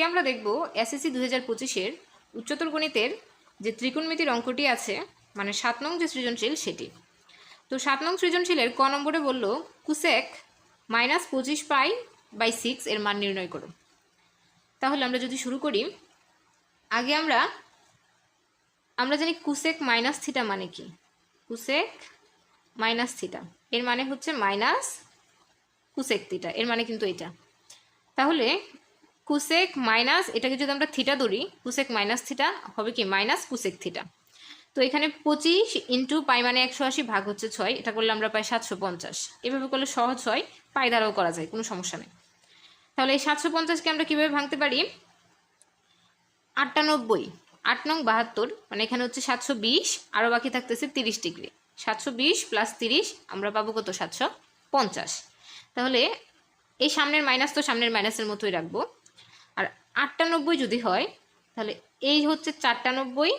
আজকে আমরা দেখব এসএসসি দু হাজার পঁচিশের উচ্চতর গণিতের যে ত্রিকোণমিতির অঙ্কটি আছে মানে সাত নং যে সৃজনশীল সেটি। তো সাত নং সৃজনশীলের ক নম্বরে বলল, কুসেক মাইনাস পঁচিশ পাই বাই সিক্স এর মান নির্ণয় করো। তাহলে আমরা যদি শুরু করি, আগে আমরা আমরা জানি কুসেক মাইনাস থিটা মানে কি? কুসেক মাইনাস থিটা, এর মানে হচ্ছে মাইনাস কুসেক থিটা, এর মানে কিন্তু এটা। তাহলে কুসেক মাইনাস এটাকে যদি আমরা থিটা ধরি কুসেক মাইনাস থিটা হবে কি? মাইনাস কুসেক থিটা তো এখানে পঁচিশ ইন্টু পাই মানে একশো আশি ভাগ হচ্ছে ছয়, এটা করলে আমরা পাই সাতশো পঞ্চাশ। এভাবে করলে সহজ হয়, পাই দ্বারাও করা যায়, কোনো সমস্যা নেই। তাহলে এই সাতশো পঞ্চাশকে আমরা কীভাবে ভাঙতে পারি? আটানব্বই, আট নং বাহাত্তর মানে এখানে হচ্ছে সাতশো বিশ আরও বাকি থাকতেছে তিরিশ ডিগ্রি। সাতশো বিশ প্লাস তিরিশ, আমরা পাবো কত? সাতশো পঞ্চাশ। তাহলে এই সামনের মাইনাস তো সামনের মাইনাসের মতোই রাখব। আটানব্বই যদি হয়, তাহলে এই হচ্ছে চারটা নব্বই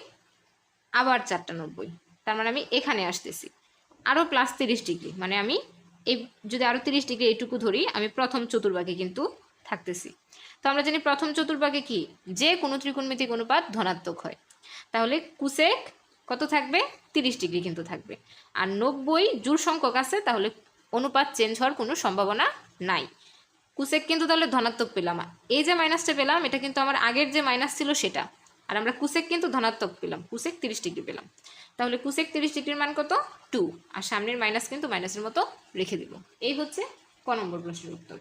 আবার চারটা নব্বই তার মানে আমি এখানে আসতেছি। আরও প্লাস তিরিশ ডিগ্রি মানে আমি এই যদি আরও তিরিশ ডিগ্রি এইটুকু ধরি, আমি প্রথম চতুর্ভাগে কিন্তু থাকতেছি। তো আমরা জানি প্রথম চতুর্ভাগে কি? যে কোনো ত্রিকোণমিতিক অনুপাত ধনাত্মক হয়। তাহলে কুসেক কত থাকবে? তিরিশ ডিগ্রি কিন্তু থাকবে। আর নব্বই জোর সংখ্যক আছে, তাহলে অনুপাত চেঞ্জ হওয়ার কোনো সম্ভাবনা নাই। কুসেক কিন্তু তাহলে ধনাত্মক পেলাম। এই যে মাইনাসটা পেলাম, এটা কিন্তু আমার আগের যে মাইনাস ছিল সেটা। আর আমরা কুসেক কিন্তু ধনাত্মক পেলাম। কুসেক তিরিশ ডিগ্রি পেলাম। তাহলে কুসেক তিরিশ ডিগ্রির মান কত? টু আর সামনের মাইনাস কিন্তু মাইনাসের মতো রেখে দিব। এই হচ্ছে ক নম্বর প্রশ্নের উত্তর।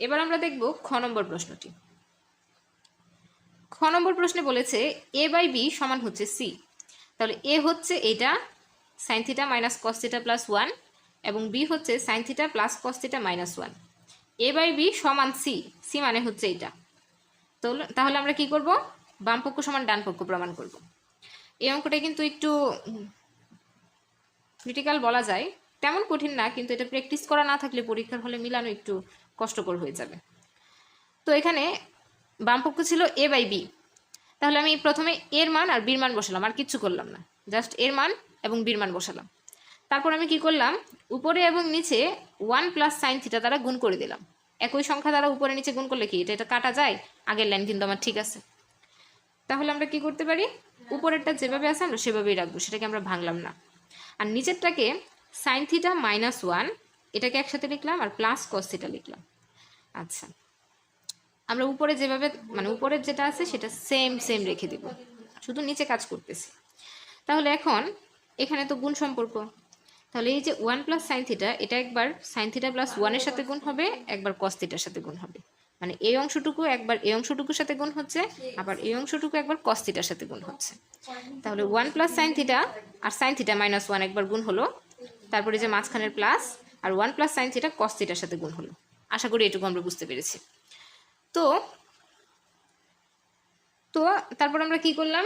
এবার আমরা দেখব খ নম্বর প্রশ্নটি। খ নম্বর প্রশ্নে বলেছে এ বাই বি সমান হচ্ছে সি তাহলে এ হচ্ছে এটা sine theta minus cos theta plus one এবং বি হচ্ছে sine theta plus cos theta minus one A by B সমান সি সি মানে হচ্ছে এটা তো তাহলে আমরা কি করব? বাম পক্ষ সমান ডান পক্ষ প্রমাণ করব। এই অঙ্কটা কিন্তু একটু ক্রিটিক্যাল বলা যায়। তেমন কঠিন না, কিন্তু এটা প্র্যাকটিস করা না থাকলে পরীক্ষার হলে মিলানো একটু কষ্টকর হয়ে যাবে। তো এখানে বামপক্ষ ছিল এ বাই বি তাহলে আমি প্রথমে এর মান আর বির মান বসালাম, আর কিচ্ছু করলাম না। জাস্ট এর মান এবং বির মান বসালাম। তারপর আমি কি করলাম? উপরে এবং নিচে ওয়ান প্লাস সাইন থিটা দ্বারা গুণ করে দিলাম। একই সংখ্যা দ্বারা উপরে নিচে গুণ করলে কি? এটা এটা কাটা যায়? আগের লাইন কিন্তু আমার ঠিক আছে। তাহলে আমরা কি করতে পারি? উপরেরটা যেভাবে আছে আমরা সেভাবেই রাখব। সেটাকে আমরা ভাঙলাম না। আর নিচেরটাকে সাইন থিটা মাইনাস ওয়ান এটাকে একসাথে লিখলাম আর প্লাস কস থিটা লিখলাম। আচ্ছা। আমরা উপরে যেভাবে মানে উপরের যেটা আছে সেটা সেম সেম রেখে দিব। শুধু নিচে কাজ করতেছি। তাহলে এখন এখানে তো গুণ সম্পর্ক। তাহলে এই যে ওয়ান প্লাস সাইন থিটা এটা একবার সাইন থিটা প্লাস ওয়ানের সাথে গুণ হবে, একবার কস থিটার সাথে গুণ হবে। মানে এই অংশটুকু একবার, এই অংশটুকুর সাথে গুণ হচ্ছে, আবার এই অংশটুকু একবার কস থিটার সাথে গুণ হচ্ছে। তাহলে ওয়ান প্লাস সাইন থিটা আর সাইন থিটা মাইনাস ওয়ান একবার গুণ হলো, তারপরে যে মাঝখানের প্লাস আর one plus sine theta cos থিটার সাথে গুণ হলো। আশা করি এটুকু আমরা বুঝতে পেরেছি। তো তো তারপর আমরা কি করলাম?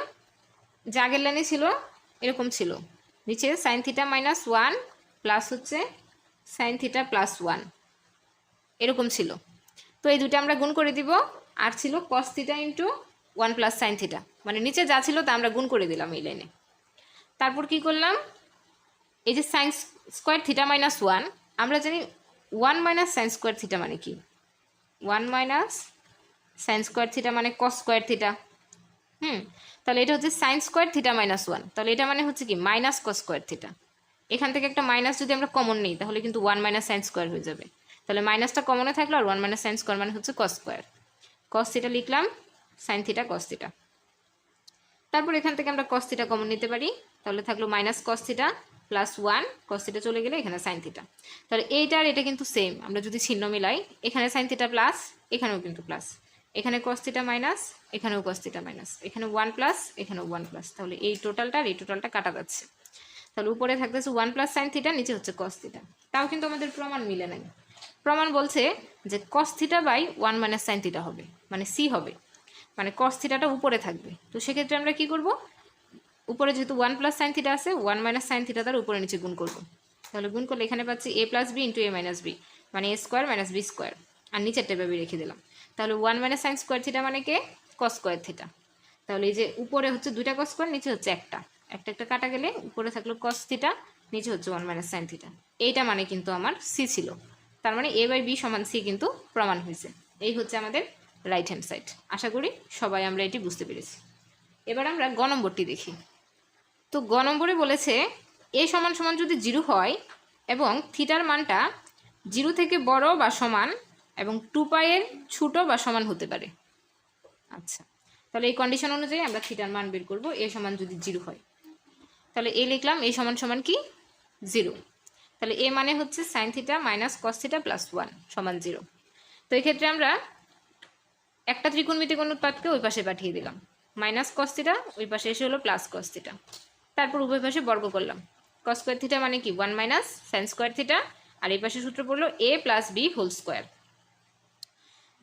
যে আগের লাইনে ছিল, এরকম ছিল। নিচে sine theta minus one plus হচ্ছে সাইন থিটা প্লাস ওয়ান এরকম ছিল। তো এই দুটো আমরা গুণ করে দিব। আর ছিল cos theta into one plus sine theta মানে নিচে যা ছিল তা আমরা গুণ করে দিলাম এই লাইনে তারপর কি করলাম? এই যে sine square theta minus one আমরা জানি one minus sine square theta মানে কি? One minus sine square theta মানে কস স্কোয়ার থিটা হুম? তাহলে এটা হচ্ছে sine square theta minus one তাহলে এটা মানে হচ্ছে কি? মাইনাস কস স্কোয়ার থিটা এখান থেকে একটা মাইনাস যদি আমরা কমন নিই, তাহলে কিন্তু ওয়ান মাইনাস সাইন স্কোয়ার হয়ে যাবে। তাহলে মাইনাসটা কমনে থাকল আর ওয়ান মাইনাস সাইন স্কোয়ার মানে হচ্ছে কস স্কোয়ার কস থিটা লিখলাম সাইন থিটা কস থিটা তারপর এখান থেকে আমরা কস থিটা কমন নিতে পারি। তাহলে থাকল minus cos theta plus one cos theta চলে গেলে এখানে সাইন থিটা তাহলে এইটা আর এটা কিন্তু সেম আমরা যদি ছিন্ন মিলাই, এখানে সাইন থিটা প্লাস এখানেও কিন্তু প্লাস এখানে কস্তিটা মাইনাস এখানেও কস থিটা মাইনাস এখানে ওয়ান প্লাস এখানেও ওয়ান প্লাস তাহলে এই টোটালটা আর এই টোটালটা কাটা যাচ্ছে। তাহলে উপরে থাকতেছে ওয়ান প্লাস সাইন থিটা নিচে হচ্ছে কস্তিটা তাও কিন্তু আমাদের প্রমাণ মিলে নাই। প্রমাণ বলছে যে cos theta by one minus sine theta হবে মানে সি হবে। মানে কস থিটাটা উপরে থাকবে। তো সেক্ষেত্রে আমরা কি করব? উপরে যেহেতু ওয়ান প্লাস সাইন থিটা আছে ওয়ান মাইনাস সাইন থিটা তার উপরে নিচে গুণ করব। তাহলে গুণ করলে এখানে পাচ্ছি A plus B into A minus B মানে A square minus B square আর নিচেরটা ভেবে রেখে দিলাম। তাহলে one minus sine square theta মানে কে? কস স্কোয়ার থিটা তাহলে এই যে উপরে হচ্ছে দুইটা কস স্কোয়ার নিচে হচ্ছে একটা। একটা একটা কাটা গেলে উপরে থাকল কস থিটা নিচে হচ্ছে ওয়ান মাইনাস সাইন থিটা এইটা মানে কিন্তু আমার সি ছিল। তার মানে এ বাই বি সমান সি কিন্তু প্রমাণ হয়েছে। এই হচ্ছে আমাদের রাইট হ্যান্ড সাইড আশা করি সবাই আমরা এটি বুঝতে পেরেছি। এবার আমরা গ নম্বরটি দেখি। তো গ নম্বরে বলেছে এ সমান সমান যদি জিরো হয় এবং থিটার মানটা জিরো থেকে বড় বা সমান এবং টু পাইয়ের ছোটো বা সমান হতে পারে। আচ্ছা তাহলে এই কন্ডিশন অনুযায়ী আমরা থিটার মান বের করব এ সমান যদি জিরো হয়। তাহলে এ লিখলাম এ সমান সমান কি? জিরো তাহলে এ মানে হচ্ছে sine theta minus cos theta plus one সমান জিরো তো এক্ষেত্রে আমরা একটা ত্রিকোণমিতিক অনুৎপাদকে ওই পাশে পাঠিয়ে দিলাম। মাইনাস কস থিটা ওই পাশে এসে হলো প্লাস কস থিটা তারপর উভয় পাশে বর্গ করলাম। কস স্কোয়ার থিটা মানে কি? One minus sine square theta আর এই পাশে সূত্র পড়ল A plus B whole square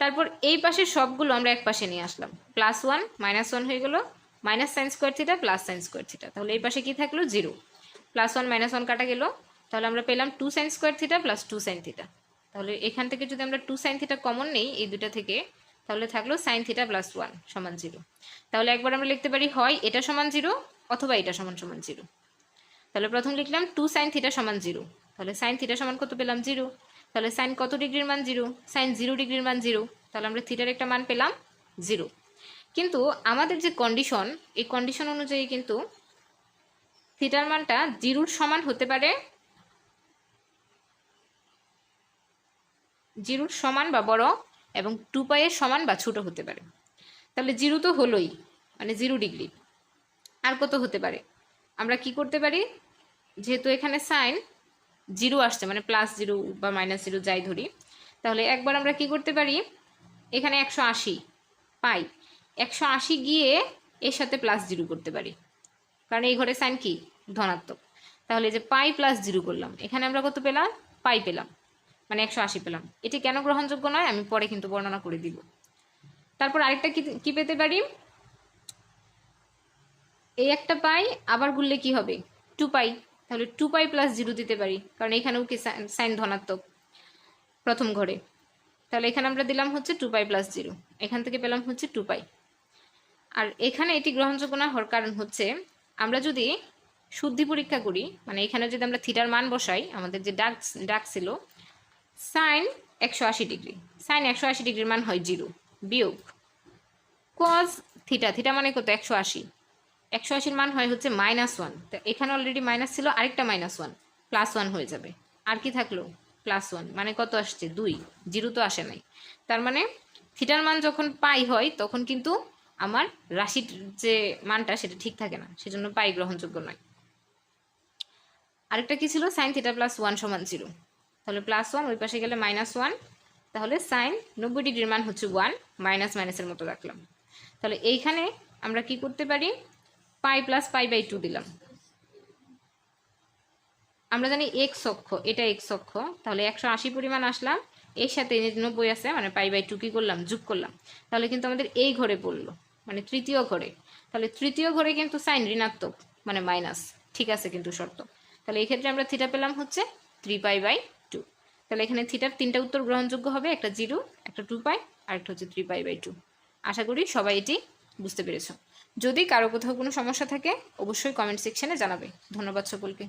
তারপর এই পাশে সবগুলো আমরা এক পাশে নিয়ে আসলাম। প্লাস ওয়ান মাইনাস ওয়ান হয়ে গেলো। Minus sine square theta plus sine square theta তাহলে এই পাশে কি থাকল? Zero plus one minus one কাটা গেল। তাহলে আমরা পেলাম two sine square theta plus two sine theta তাহলে এখান থেকে যদি আমরা টু সাইন থিটা কমন নেই, এই দুটা থেকে, তাহলে থাকল সাইন থিটা প্লাস ওয়ান সমান জিরো তাহলে একবার আমরা লিখতে পারি, হয় এটা সমান জিরো অথবা এটা সমান সমান জিরো তাহলে প্রথম লিখলাম টু সাইন থিটা সমান জিরো তাহলে সাইন থিটা সমান কত পেলাম? জিরো তাহলে সাইন কত ডিগ্রির মান জিরো? সাইন জিরো ডিগ্রির মান জিরো। তাহলে আমরা থিটার একটা মান পেলাম জিরো। কিন্তু আমাদের যে কন্ডিশন এই কন্ডিশন অনুযায়ী কিন্তু থিটার মানটা জিরোর সমান হতে পারে, জিরোর সমান বা বড় এবং টু পাইয়ের সমান বা ছোট হতে পারে। তাহলে জিরো তো হলোই মানে জিরো ডিগ্রি। আর কত হতে পারে? আমরা কি করতে পারি? যেহেতু এখানে সাইন জিরো আসছে মানে প্লাস জিরো বা মাইনাস জিরো যাই ধরি। তাহলে একবার আমরা কি করতে পারি? এখানে একশো আশি পাই। একশো আশি গিয়ে এর সাথে প্লাস জিরো করতে পারি। কারণ এই ঘরে সাইন কি? ধনাত্মক। তাহলে যে পাই প্লাস জিরো করলাম, এখানে আমরা কত পেলাম? পাই পেলাম। মানে একশো আশি পেলাম। এটি কেন গ্রহণযোগ্য নয়? আমি পরে কিন্তু বর্ণনা করে দিব। তারপর আরেকটা কি পেতে পারি? এই একটা পাই, আবার গুললে কি হবে? Two pi. তাহলে টু পাই প্লাস জিরো দিতে পারি। কারণ এখানেও কি সাইন ধনাত্মক প্রথম ঘরে। তাহলে এখানে আমরা দিলাম হচ্ছে টু পাই প্লাস জিরো এখান থেকে পেলাম হচ্ছে টু পাই আর এখানে এটি গ্রহণযোগ্য না হওয়ার কারণ হচ্ছে, আমরা যদি শুদ্ধি পরীক্ষা করি মানে এখানে যদি আমরা থিটার মান বসাই, আমাদের যে ডাক ডাক ছিল সাইন একশো আশি ডিগ্রি। সাইন একশো আশি ডিগ্রির মান হয় জিরো বিয়োগ। কজ থিটা থিটা মানে কত? একশো আশি। একশো আশির মান হয় হচ্ছে মাইনাস ওয়ান তো এখানে অলরেডি মাইনাস ছিল, আরেকটা মাইনাস ওয়ান প্লাস ওয়ান হয়ে যাবে। আর কি থাকল? প্লাস ওয়ান মানে কত আসছে? দুই জিরো তো আসে নাই। তার মানে থিটার মান যখন পাই হয়, তখন কিন্তু আমার রাশির যে মানটা সেটা ঠিক থাকে না, সেজন্য পাই গ্রহণযোগ্য নয়। আরেকটা কি ছিল? সাইন থিটা প্লাস ওয়ান সমান জিরো তাহলে প্লাস ওয়ান ওই পাশে গেলে মাইনাস ওয়ান তাহলে সাইন নব্বই ডিগ্রির মান হচ্ছে ওয়ান মাইনাস মাইনাসের মতো রাখলাম। তাহলে এইখানে আমরা কি করতে পারি? Pi plus pi by two দিলাম। আমরা জানি এক্স অক্ষ, এটা এক্স অক্ষ, তাহলে একশো আশি পরিমাণ আসলাম, এর সাথে নব্বই আছে মানে পাই বাই টু কি করলাম? যোগ করলাম। তাহলে কিন্তু আমাদের এই ঘরে পড়ল মানে তৃতীয় ঘরে। তাহলে তৃতীয় ঘরে কিন্তু সাইন ঋণাত্মক মানে মাইনাস ঠিক আছে কিন্তু শর্ত। তাহলে এই ক্ষেত্রে আমরা থিটা পেলাম হচ্ছে থ্রি পাই বাই টু তাহলে এখানে থিটার তিনটা উত্তর গ্রহণযোগ্য হবে, একটা জিরো একটা টু পাই আর একটা হচ্ছে থ্রি পাই বাই টু আশা করি সবাই এটি বুঝতে পেরেছ। যদি কারও কোথাও কোনো সমস্যা থাকে অবশ্যই কমেন্ট সেকশানে জানাবে। ধন্যবাদ সকলকে।